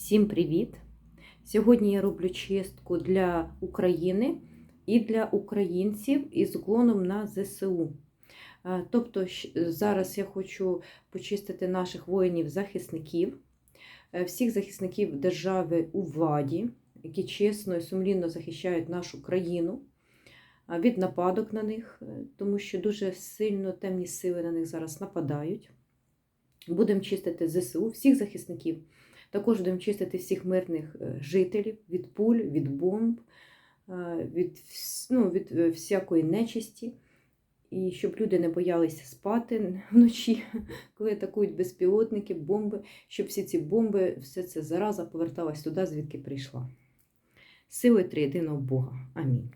Всім привіт! Сьогодні я роблю чистку для України і для українців із уклоном на ЗСУ. Е, Тобто, зараз я хочу почистити наших воїнів-захисників, е, всіх захисників держави у владі, які чесно і сумлінно захищають нашу країну е, від нападок на них, тому що дуже сильно темні сили на них зараз нападають. Будемо чистити ЗСУ, всіх захисників. Також будемо чистити всіх мирних е, жителів від пуль, від бомб, е, від, ну, від е, всякої нечисті. І щоб люди не боялися спати вночі, коли атакують безпілотники, бомби, щоб всі ці бомби, все це зараза поверталась туди, звідки прийшла. Силою триєдиного Бога. Амінь.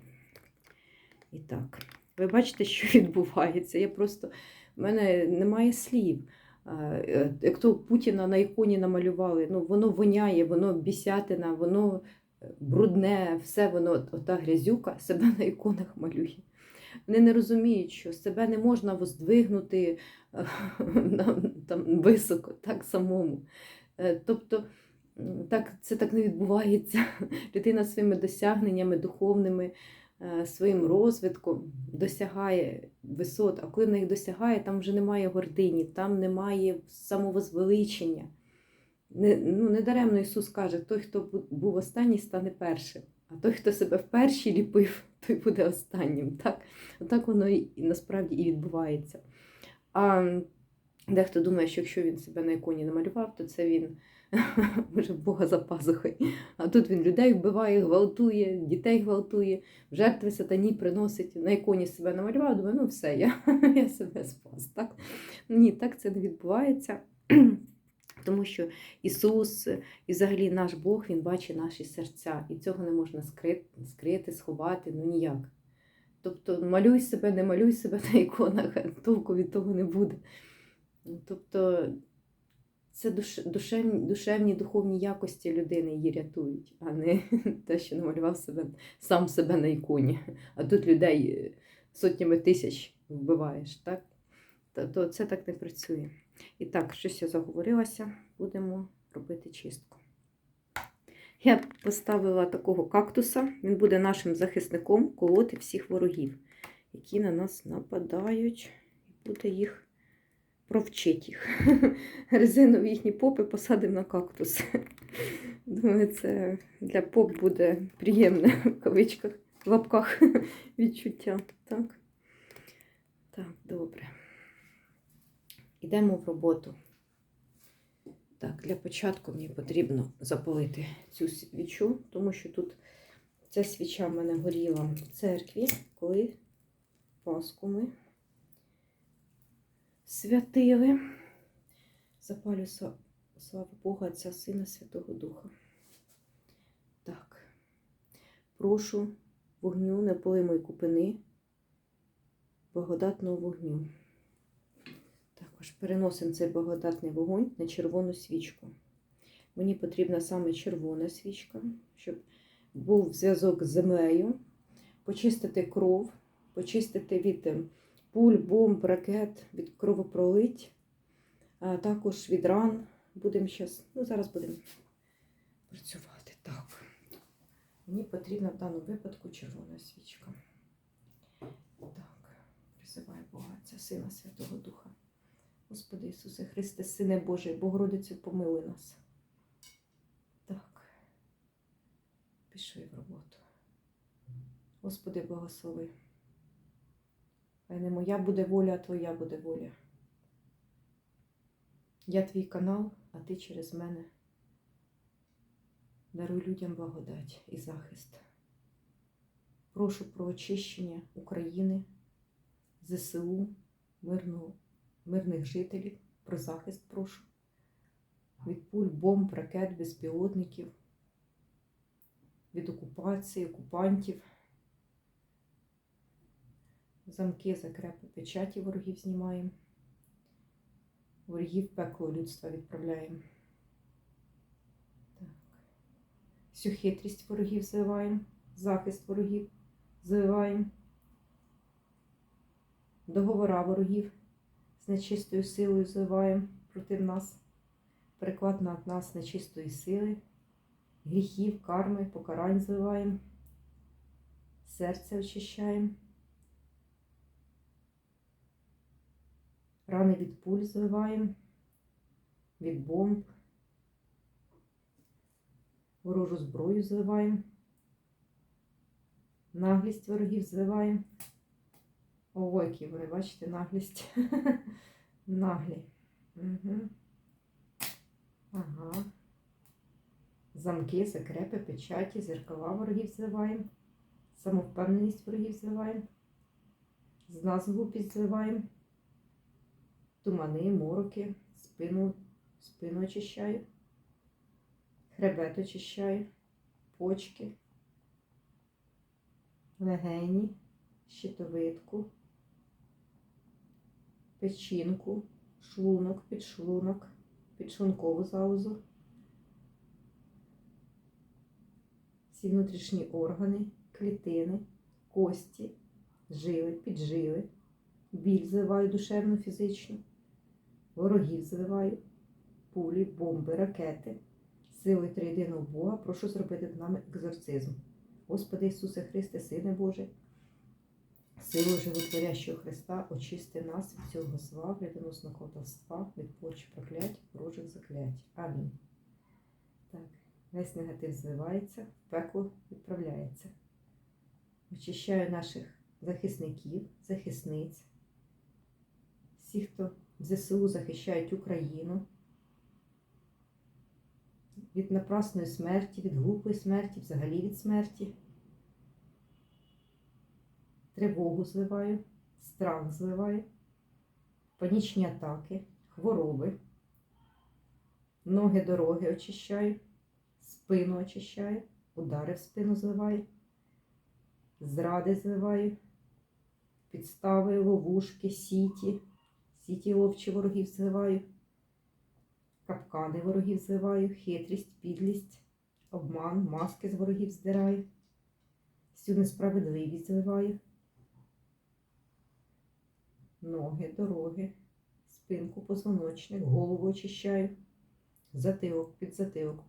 І так, ви бачите, що відбувається. Я просто, в мене немає слів. Е, Як то Путіна на іконі намалювали, ну воно воняє, воно бісятина, воно е, брудне, все воно, ота грязюка себе на іконах малює. Вони не розуміють, що себе не можна воздвигнути е, там, високо, так самому. Тобто так, це так не відбувається. Людина своїми досягненнями духовними, своїм розвитком досягає висот, а коли вона їх досягає, там вже немає гордині, там немає самовозвеличення. Не, ну, недаремно Ісус каже, той, хто був останній, стане першим, а той, хто себе вперше ліпив, той буде останнім. Так, Отак воно і насправді і відбувається. А дехто думає, що якщо він себе на іконі намалював, то це він може Бога за пазухою. А тут він людей вбиває, гвалтує, дітей гвалтує, жертви сатані приносить. На іконі себе намалював, думаю, ну все, я, я себе спас. Так? Ні, так це не відбувається. Тому що Ісус і взагалі наш Бог, Він бачить наші серця, і цього не можна скрити, скрити скховати, ну ніяк. Тобто малюй себе, не малюй себе на іконах, толку від того не буде. Тобто це душ, душевні, душевні духовні якості людини її рятують, а не те, що намалював себе, сам себе на іконі. А тут людей е, сотнями тисяч вбиваєш, так? То, то це так не працює. І так, щось я заговорилася, будемо робити чистку. Я поставила такого кактуса, він буде нашим захисником колоти всіх ворогів, які на нас нападають, і буде їх провчити їх. Резинові їхні попи посадимо на кактус. Думаю, це для поп буде приємне в кавичках, в лапках відчуття. Так, так, добре. Йдемо в роботу. Так, для початку мені потрібно запалити цю свічу, тому що тут ця свіча в мене горіла в церкві, коли Пасху ми святили. Запалю слава Бога, Отця Сина Святого Духа. Так, прошу вогню непалимої купини, благодатного вогню. Також переносимо цей благодатний вогонь на червону свічку. Мені потрібна саме червона свічка, щоб був зв'язок з землею, почистити кров, почистити від пуль, бомб, ракет, від кровопролить, також від ран. Будемо зараз, ну зараз будемо працювати. Так. Мені потрібна в даному випадку червона свічка. Так, призиваю Бога, Отця Сина Святого Духа. Господи Ісусе Христе, Сине Божий, Богородицю, помилуй нас. Так, пішли в роботу. Господи, благослови. Не моя буде воля, а Твоя буде воля. Я твій канал, а ти через мене. Даруй людям благодать і захист. Прошу про очищення України, ЗСУ, мирного мирних жителів, про захист прошу. Від пуль, бомб, ракет, безпілотників, від окупації, окупантів. Замки, закрепи, печаті ворогів знімаємо. Ворогів пекло людства відправляємо. Так. Всю хитрість ворогів зливаємо, захист ворогів зливаємо. Договора ворогів з нечистою силою зливаємо проти нас, переклад над нас нечистої сили, гріхів, карми, покарань зливаємо, серце очищаємо, рани від пуль зливаємо, від бомб, ворожу зброю зливаємо, наглість ворогів зливаємо. Ого, які вони, бачите, наглість. Наглі. Ага. Замки, закрепи, печаті, зеркала ворогів зливаємо. Самовпевненість ворогів зливаємо. З нас глупість зливаємо. Тумани, мороки, спину, спину очищаю. Хребет очищаю. Почки. Легені, щитовидку печінку, шлунок, підшлунок, підшлункову залозу, всі внутрішні органи, клітини, кості, жили, піджили, біль зливаю душевну, фізичну, ворогів зливаю, пулі, бомби, ракети, силою триєдиного Бога, прошу зробити над нами екзорцизм. Господи Ісусе Христе, Сине Боже. Силою животворящого Христа очисти нас від цього зла, вредоносного колдовства, від порчі проклять, ворожих заклять. Амінь. Так, весь негатив зливається, в пекло відправляється. Очищаю наших захисників, захисниць, всіх, хто ЗСУ захищають Україну. Від напрасної смерті, від глупої смерті, взагалі від смерті тривогу зливаю, страх зливаю, панічні атаки, хвороби, ноги дороги очищаю, спину очищаю, удари в спину зливаю, зради зливаю, підстави, ловушки, сіті, сіті овчі ворогів зливаю, капкани ворогів зливаю, хитрість, підлість, обман, маски з ворогів здираю, всю несправедливість зливаю. Ноги, дороги, спинку, позвоночник, голову очищаю, затилок, під затилок.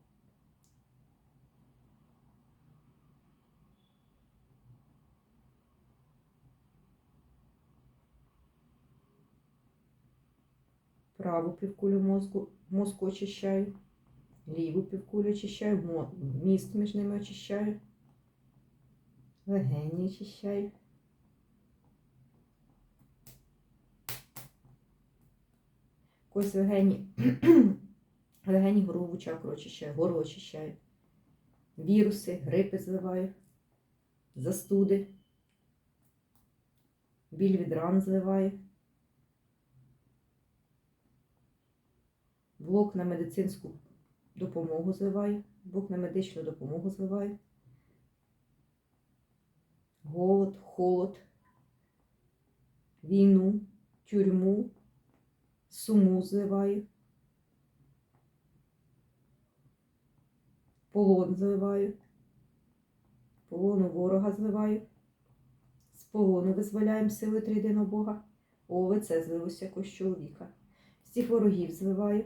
Праву півкулю мозку, мозку очищаю, ліву півкулю очищаю, міст між ними очищаю, легені очищаю. Ось легені, легені горову чакру очищаю, гору очищаю. Віруси, грипи зливаю, застуди, біль від ран зливаю. Блок на медицинську допомогу зливаю, блок на медичну допомогу зливаю. Голод, холод, війну, тюрму, суму зливаю, полон зливаю, полону ворога зливаю, з полону визволяємо сили трійдиного Бога, ОВЦ злилося якогось чоловіка. Всіх ворогів зливаю,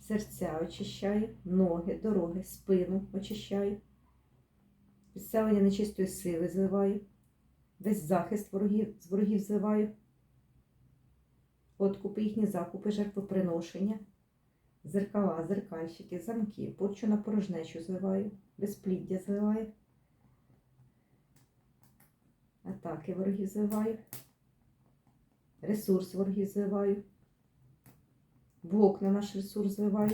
серця очищаю, ноги, дороги, спину очищаю, підселення нечистої сили зливаю, весь захист ворогів, з ворогів зливаю. Откупи їхні закупи, жертвоприношення, зеркала, зеркальщики, замки, порчу на порожнечу зливаю, безпліддя зливаю, атаки ворогів зливаю, ресурс ворогів зливаю, блок на наш ресурс зливаю,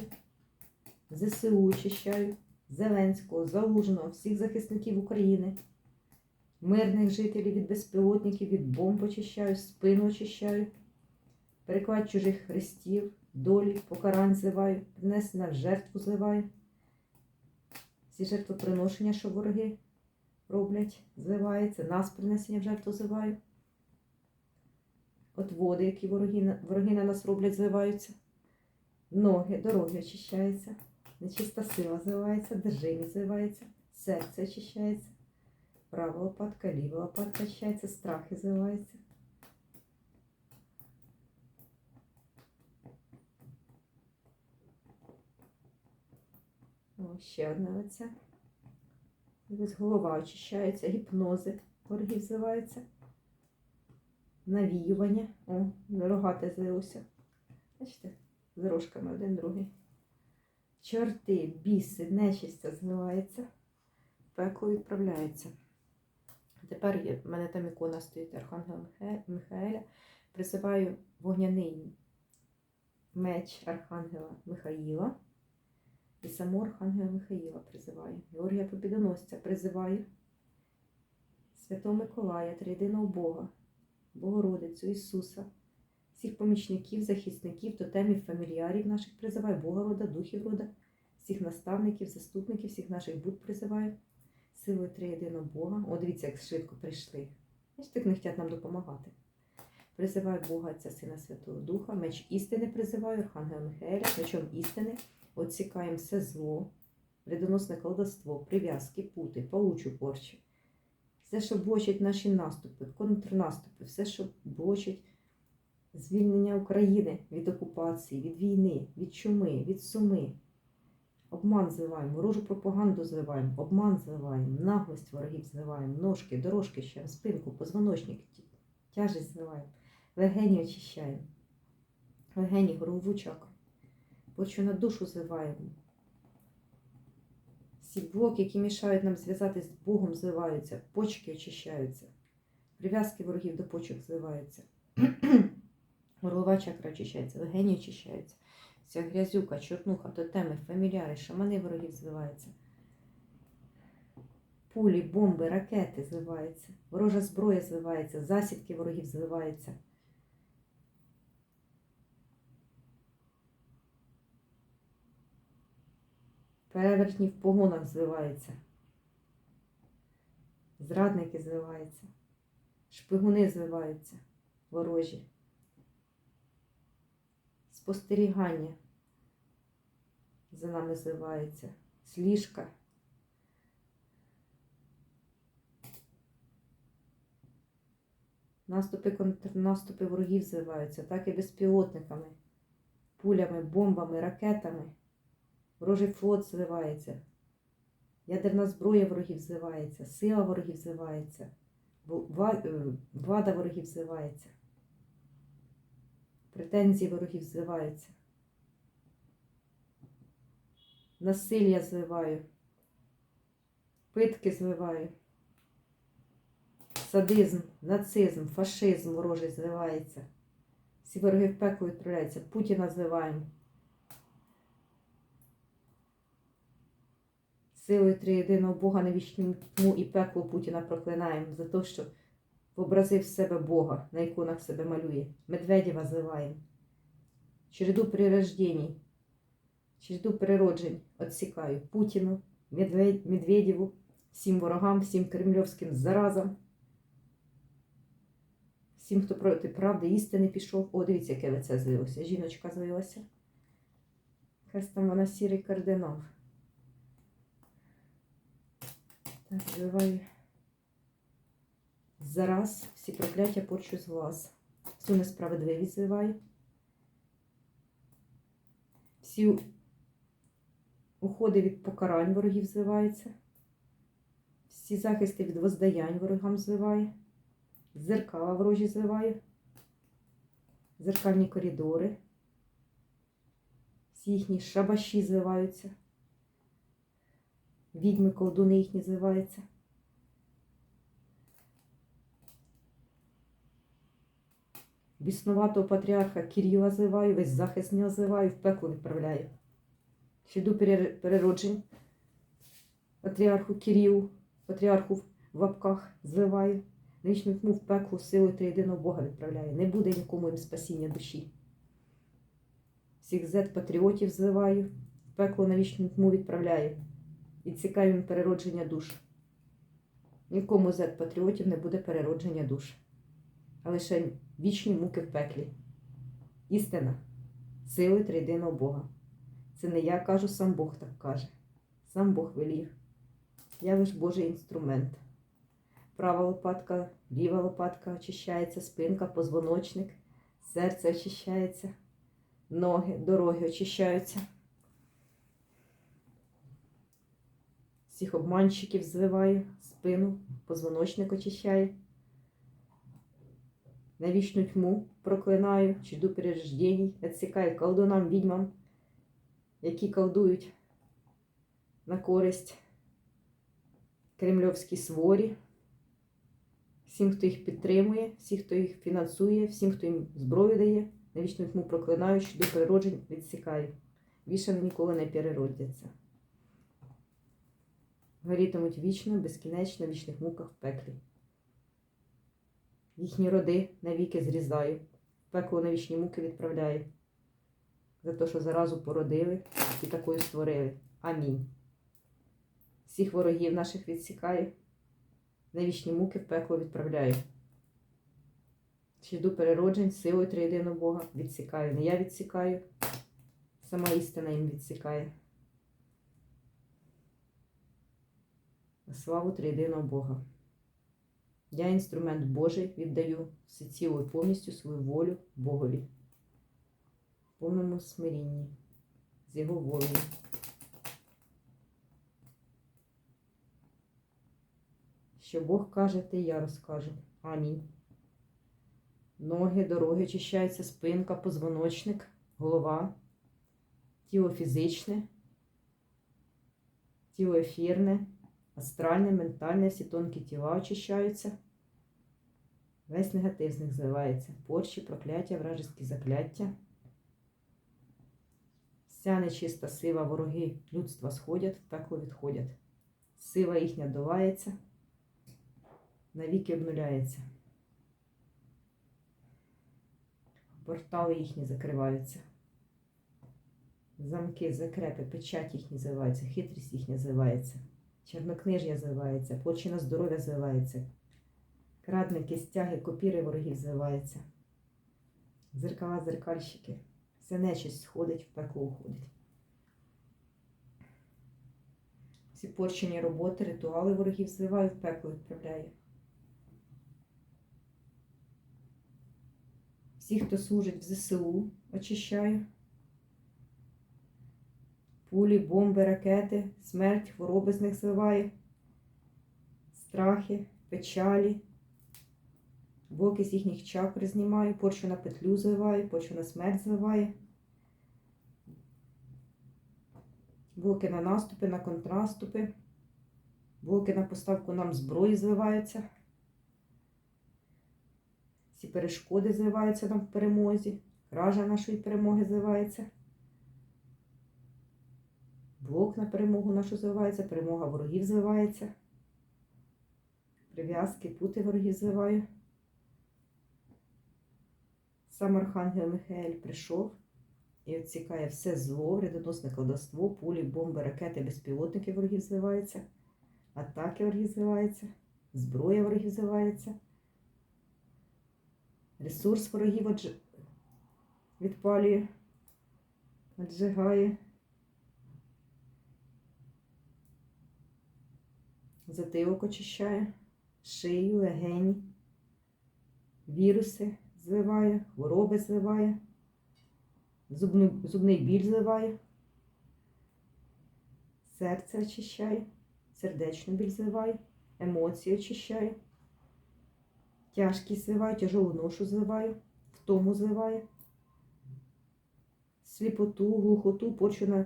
ЗСУ очищаю, Зеленського, Залужного, всіх захисників України. Мирних жителів від безпілотників, від бомб очищаю, спину очищаю переклад чужих хрестів, долі, покарань зливаю, принесена в жертву зливаю. Всі жертвоприношення, що вороги роблять, зливається, нас принесення в жертву зливаю. От води, які вороги, вороги на нас роблять, зливаються. Ноги, дороги очищаються, нечиста сила зливається, держимість зливається, серце очищається, права лопатка, ліва лопатка очищається, страхи зливаються. О, ще одне лице. Ось голова очищається, гіпнози. Ворогів взиваються. Навіювання. О, рогате злилося. Бачите, з рожками один другий. Чорти, біси, нечистя зливається. Пекло відправляється. Тепер в мене там ікона стоїть Архангела Михаe- Михаеля. Призиваю вогняний меч Архангела Михаїла. І самого Архангела Михаїла призиваю. Георгія Побідоносця призиваю. Святого Миколая, Триєдиного Бога, Богородицю, Ісуса, всіх помічників, захисників, тотемів, фамільярів наших призиваю, Бога рода, духів рода, всіх наставників, заступників, всіх наших буд призиваю, силою Триєдиного Бога. О, дивіться, як швидко прийшли. Значить, так не хочуть нам допомагати. Призиваю Бога, Отця Сина Святого Духа, меч істини призиваю, Архангела Михаеля, мечом істини, отсікаємо все зло, вредоносне колдовство, прив'язки, пути, паучу порчу. Все, що блочить наші наступи, контрнаступи, все, що блочить звільнення України від окупації, від війни, від чуми, від суми. Обман зливаємо, ворожу пропаганду зливаємо, обман зливаємо, наглость ворогів зливаємо, ножки, дорожки ще, спинку, позвоночник, тяжесть зливаємо, легені очищаємо, легені, горлову чакру, порчу на душу зливаємо. Всі блоки, які мішають нам зв'язатись з Богом, зливаються, почки очищаються, прив'язки ворогів до почок зливаються. Горлова чакра очищається, легені очищаються. Вся грязюка, чорнуха, тотеми, фамільяри, шамани ворогів зливаються. Пулі, бомби, ракети зливаються. Ворожа зброя зливається, засідки ворогів зливаються. Перевертні в погонах зливаються. Зрадники зливаються. Шпигуни зливаються. Ворожі спостерігання за нами зливається, сліжка. Наступи, контрнаступи ворогів зливаються, так і безпілотниками, пулями, бомбами, ракетами. Ворожий флот зливається, ядерна зброя ворогів зливається, сила ворогів зливається, вла- е, влада ворогів зливається. Претензії ворогів зливаються. Насилля зливаю. Питки зливаю. Садизм, нацизм, фашизм ворожий зливається. Всі вороги в пекло відправляються. Путіна зливаємо. Силою триєдиного Бога на вічну тьму і пекло Путіна проклинаємо за те, що Вообразив себе Бога, на іконах себе малює. Медведєва зливаємо. Череду перерождень, череду перероджень отсікаю Путіну, Медведєву, всім ворогам, всім кремльовським заразам, всім, хто проти правди, істини пішов. О, дивіться, яке лице злилося. Жіночка злилася. Якась там вона сірий кардинал. Так, зливаю. Зараз всі прокляття порчу з вас. Всю несправедливість зливаю. Всі уходи від покарань ворогів зливаються. Всі захисти від воздаянь ворогам зливаю. Зеркала ворожі зливаю. Зеркальні коридори. Всі їхні шабаші зливаються. Відьми, колдуни їхні зливаються. Біснуватого патріарха Кирила зливаю, весь захист не зливаю, в пекло відправляю. Перер- перероджень патріарху Кирилу, патріарху в лапках зливаю. Нічну тьму в пекло силою триєдиного Бога відправляю. Не буде нікому їм спасіння душі. Всіх зет патріотів зливаю, в пекло на вічну тьму відправляю. Відсікаю їм переродження душ. Нікому зет патріотів не буде переродження душ а лише вічні муки в пеклі. Істина, сили трійдиного Бога. Це не я кажу, сам Бог так каже. Сам Бог велів. Я лиш Божий інструмент. Права лопатка, ліва лопатка очищається, спинка, позвоночник, серце очищається, ноги, дороги очищаються. всіх обманщиків звиваю, спину, позвоночник очищаю. На вічну тьму проклинаю, чужду перерождень, відсікаю колдунам, відьмам, які колдують на користь кремльовській сворі, всім, хто їх підтримує, всім, хто їх фінансує, всім, хто їм зброю дає, на вічну тьму проклинаю, чужду перероджень відсікаю. Вони ніколи не переродяться. Горітимуть вічно, безкінечно, в вічних муках в пеклі. Їхні роди навіки зрізаю, в пекло на вічні муки відправляю. За те, що заразу породили і такою створили. Амінь. Всіх ворогів наших відсікаю, на вічні муки в пекло відправляю. Щеду перероджень силою триєдиного Бога відсікаю. Не я відсікаю, сама істина їм відсікає. Славу триєдиного Бога. Я інструмент Божий віддаю всеціло і повністю свою волю Богові. В повному смирінні з Його волею. Що Бог каже, те я розкажу. Амінь. Ноги, дороги очищаються, спинка, позвоночник, голова, тіло фізичне, тіло ефірне, астральне, ментальне, всі тонкі тіла очищаються. Весь негатив з них зливається. Порчі, прокляття, вражеські закляття. Вся нечиста сила вороги людства сходять, в пекло відходять. Сила їхня долається, навіки обнуляється. Портали їхні закриваються. Замки, закрепи, печать їхні зливаються, хитрість їхня зливається. Чорнокниж'я зливається, почина здоров'я зливається. Крадники, стяги, копіри ворогів зливаються. Зеркала, зеркальщики. Вся нечисть сходить, в пекло уходить. Всі порчені роботи, ритуали ворогів зливаю, в пекло відправляю. Всі, хто служить в ЗСУ, очищаю. Пулі, бомби, ракети, смерть, хвороби з них зливаю. Страхи, печалі. Блоки з їхніх чакр знімаю, порчу на петлю зливаю, порчу на смерть зливаю. Блоки на наступи, на контраступи. Блоки на поставку нам зброї зливаються. Всі перешкоди зливаються нам в перемозі. Кража нашої перемоги зливається. Блок на перемогу нашу зливається, перемога ворогів зливається. Прив'язки, пути ворогів зливаю. Сам Архангел Михаель прийшов і відсікає все зло, вредоносне кладовство, пулі, бомби, ракети, безпілотники ворогів зливаються, атаки ворогів зливаються, зброя ворогів зливається, ресурс ворогів відпалює, віджигає. Затилок очищає, шию, легені, віруси зливає, хвороби зливає, зубну, зубний біль зливає, серце очищає, сердечну біль зливає, емоції очищає, тяжкість зливає, тяжелу ношу зливає, втому зливає, сліпоту, глухоту, порчу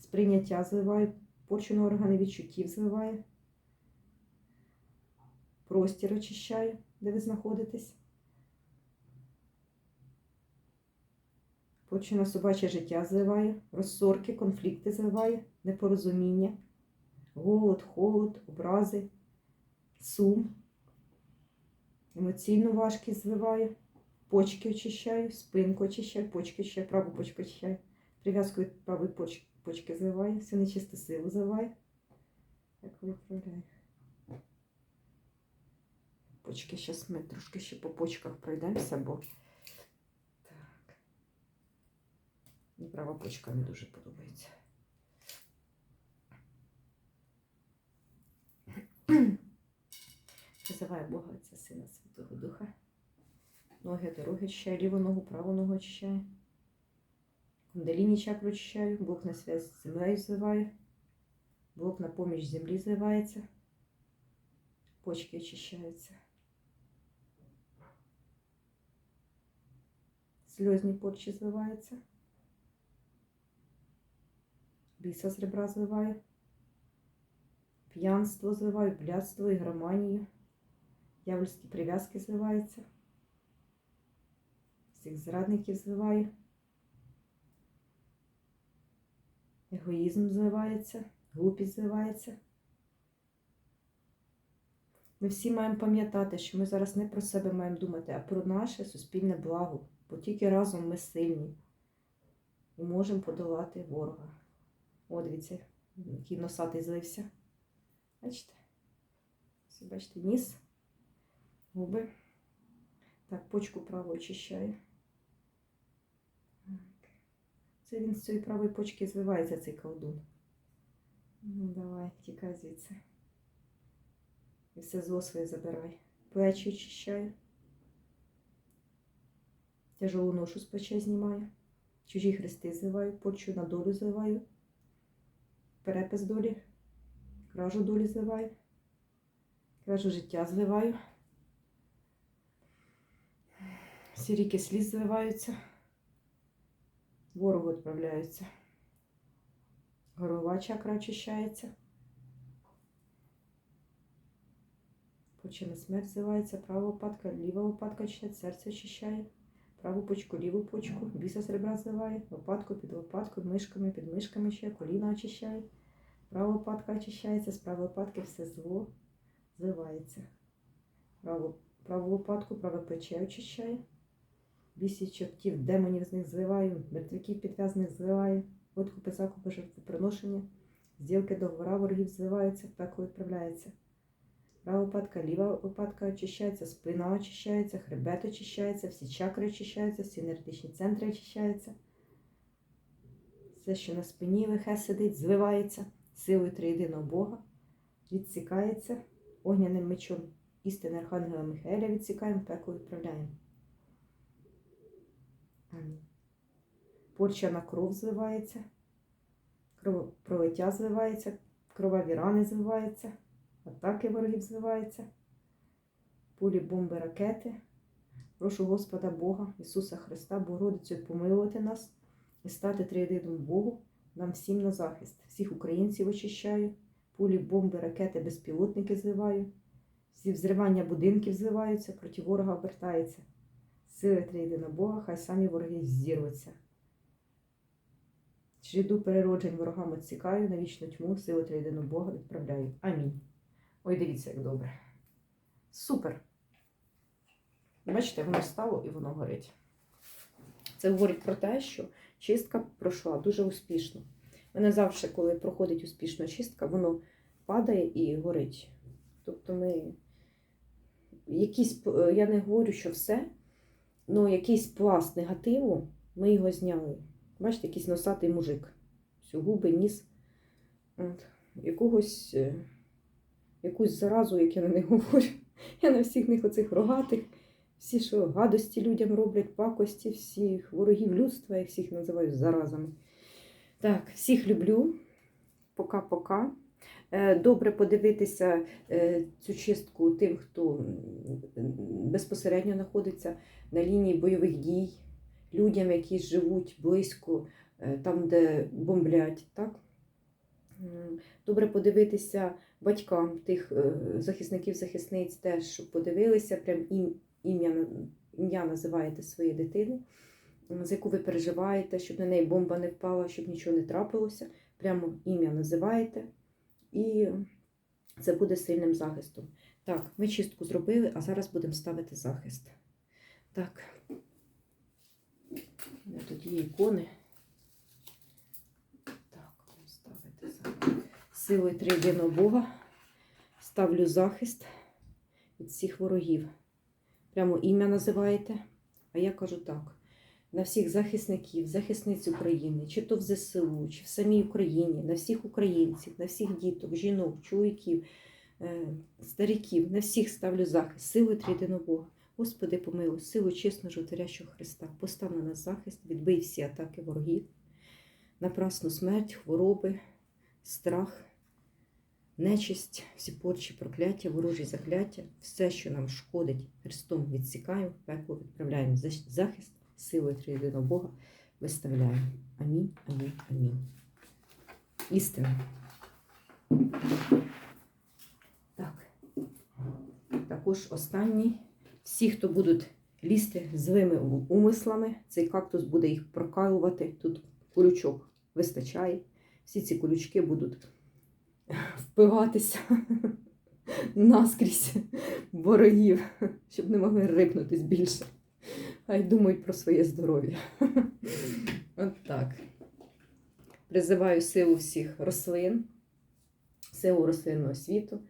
сприйняття зливає, порчу на органи відчуттів зливає. Простір очищаю, де ви знаходитесь. Почу на собаче життя зливає, розсорки, конфлікти зливає, непорозуміння, голод, холод, образи, сум, емоційну важкість зливає, почки очищаю, спинку очищаю, почки очищаю, праву почку прив'язку від правої почки зливає, всю нечисту силу зливає. Так виправляю. Почки, зараз ми трошки ще по почках пройдемося, бо так. І права почка не дуже подобається. Призиваю Бога Отця Сина Святого Духа. Ноги дороги очищаю, ліву ногу, праву ногу очищаю. Кундаліні чакру очищаю, Бог на связь з землею зливаю. Бог на поміч землі зливається. Почки очищаються. Сльозні порчі зливаються. Біса з ребра зливаю. П'янство зливаю, блядство, ігроманію. Дявольські прив'язки зливаються. Всіх зрадників зливаю. Егоїзм зливається, глупість зливається. Ми всі маємо пам'ятати, що ми зараз не про себе маємо думати, а про наше суспільне благо. Бо тільки разом ми сильні і можемо подолати ворога. О, дивіться, який носатий злився. Бачите? Ось, бачите, ніс, губи. Так, почку праву очищаю. Це він з цієї правої почки звивається, цей колдун. Ну, давай, тікай звідси. І все зло своє забирай. Плечі очищаю. Тяжелу ношу з плеча знімаю. Чужі хрести зливаю, порчу на долю зливаю. Перепис долі. Кражу долі зливаю. Кражу життя зливаю. Всі ріки сліз зливаються. Ворогу відправляються. Горова чакра очищається. Почина смерть зливається, права лопатка, ліва лопатка очищає, серце очищає, праву почку, ліву почку, біса з ребра зливає, лопатку під лопатку, мишками під мишками ще, коліна очищає, права лопатка очищається, з правої лопатки все зло зливається. Праву, праву лопатку, праве плече очищає, бісі чортів, демонів з них зливаю, мертвяків підв'язаних зливаю, откупи, закупи, жертвоприношення, зділки договора ворогів зливаються, в пекло відправляється. Права лопатка, ліва лопатка очищається, спина очищається, хребет очищається, всі чакри очищаються, всі енергетичні центри очищаються. Все, що на спині лихе сидить, зливається силою триєдиного Бога, відсікається огняним мечом істини Архангела Михаеля відсікаємо, пекло відправляємо. Амінь. Порча на кров зливається, кровопролиття зливається, кроваві рани зливаються. Атаки ворогів зливаються, пулі, бомби, ракети. Прошу Господа Бога, Ісуса Христа, Богородицю, помилувати нас і стати триєдиному Богу, нам всім на захист. Всіх українців очищаю, пулі, бомби, ракети, безпілотники зливаю, всі взривання будинків зливаються, проти ворога обертається. Сили триєдиного Бога, хай самі вороги зірвуться. Жиду перероджень ворогам відсікаю, на вічну тьму, сили триєдиного Бога відправляю. Амінь. Ой, дивіться, як добре. Супер. Бачите, воно стало і воно горить. Це говорить про те, що чистка пройшла дуже успішно. Мене завжди, коли проходить успішна чистка, воно падає і горить. Тобто ми якісь, я не говорю, що все, але якийсь пласт негативу, ми його зняли. Бачите, якийсь носатий мужик. Все, губи, ніс. От. Якогось якусь заразу, як я на них говорю. Я на всіх них оцих рогатих, всі, що гадості людям роблять, пакості, всіх ворогів людства, я всіх називаю заразами. Так, всіх люблю. Пока-пока. Е, Добре подивитися е, цю чистку тим, хто безпосередньо знаходиться на лінії бойових дій, людям, які живуть близько, е, там, де бомблять. так? Добре подивитися батькам тих захисників, захисниць теж, щоб подивилися, прям ім'я ім'я називаєте своєї дитини, за яку ви переживаєте, щоб на неї бомба не впала, щоб нічого не трапилося. Прямо ім'я називаєте, і це буде сильним захистом. Так, ми чистку зробили, а зараз будемо ставити захист. Так, є ікони. Силою триєдиного Бога. Ставлю захист від всіх ворогів. Прямо ім'я називаєте, а я кажу так: на всіх захисників, захисниць України, чи то в ЗСУ, чи в самій Україні, на всіх українців, на всіх діток, жінок, чоловіків, стариків, на всіх ставлю захист, силою триєдиного Бога. Господи, помилуй, силу чесно животворящого Христа, постав на захист, відбий всі атаки ворогів, напрасну смерть, хвороби страх, нечисть, всі порчі, прокляття, ворожі закляття, все, що нам шкодить, Христом відсікаємо, пекло відправляємо захист, силою триєдиного Бога виставляємо. Амінь, амінь, амінь. Істина. Так. Також останній. Всі, хто будуть лізти злими умислами, цей кактус буде їх прокалувати. Тут колючок вистачає. Всі ці колючки будуть впиватися наскрізь ворогів, щоб не могли рипнутись більше. Хай думають про своє здоров'я. От так. Призиваю силу всіх рослин, силу рослинного світу.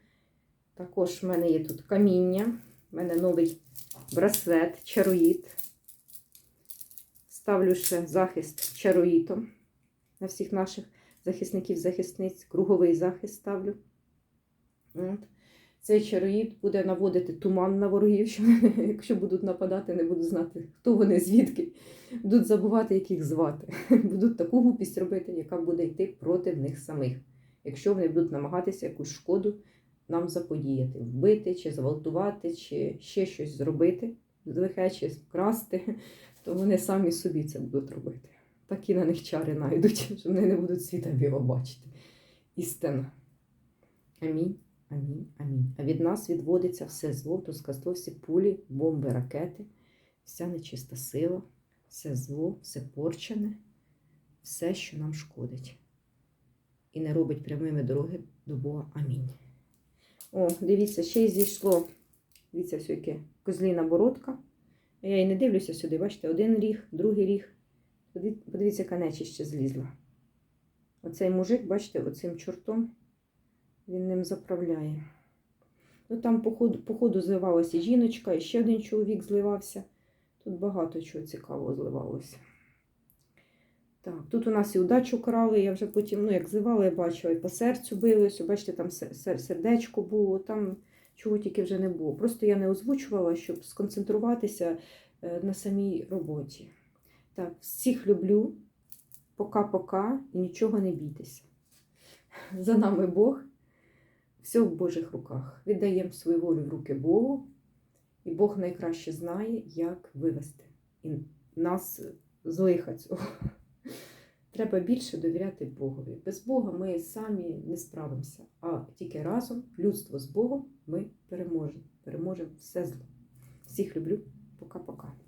Також в мене є тут каміння, в мене новий браслет, чароїд. Ставлю ще захист чароїтом на всіх наших захисників, захисниць, круговий захист ставлю. От. Цей чароїд буде наводити туман на ворогів, що якщо будуть нападати, не будуть знати, хто вони, звідки. Будуть забувати, як їх звати. Будуть таку глупість робити, яка буде йти проти них самих. Якщо вони будуть намагатися якусь шкоду нам заподіяти, вбити, чи зґвалтувати, чи ще щось зробити, лихе, чи вкрасти, то вони самі собі це будуть робити. Такі на них чари найдуть, що вони не будуть світа біло бачити. Істина. Амінь. Амінь, амінь. А від нас відводиться все зло, тускаство, всі пулі, бомби, ракети, вся нечиста сила, все зло, все порчене, все, що нам шкодить. І не робить прямими дороги до Бога. Амінь. О, дивіться, ще й зійшло. Дивіться, все яке козліна бородка. Я і не дивлюся сюди, бачите, один ріг, другий ріг. Подиві- Подивіться, яка нечисть злізла. Оцей мужик, бачите, оцим чортом. Він ним заправляє. Ну там, походу, походу зливалася жіночка, і ще один чоловік зливався. Тут багато чого цікавого зливалося. Так, тут у нас і удачу крали, я вже потім, ну як зливала, я бачила, і по серцю билося, бачите, там се- се- сердечко було, там чого тільки вже не було. Просто я не озвучувала, щоб сконцентруватися е, на самій роботі. Так, всіх люблю. Пока-пока і нічого не бійтеся. За нами Бог. Все в Божих руках. Віддаємо свою волю в руки Богу, і Бог найкраще знає, як вивести і нас з лиха цього. Треба більше довіряти Богові. Без Бога ми самі не справимося, а тільки разом, людство з Богом, ми переможемо. Переможемо все зло. Всіх люблю. Пока-пока.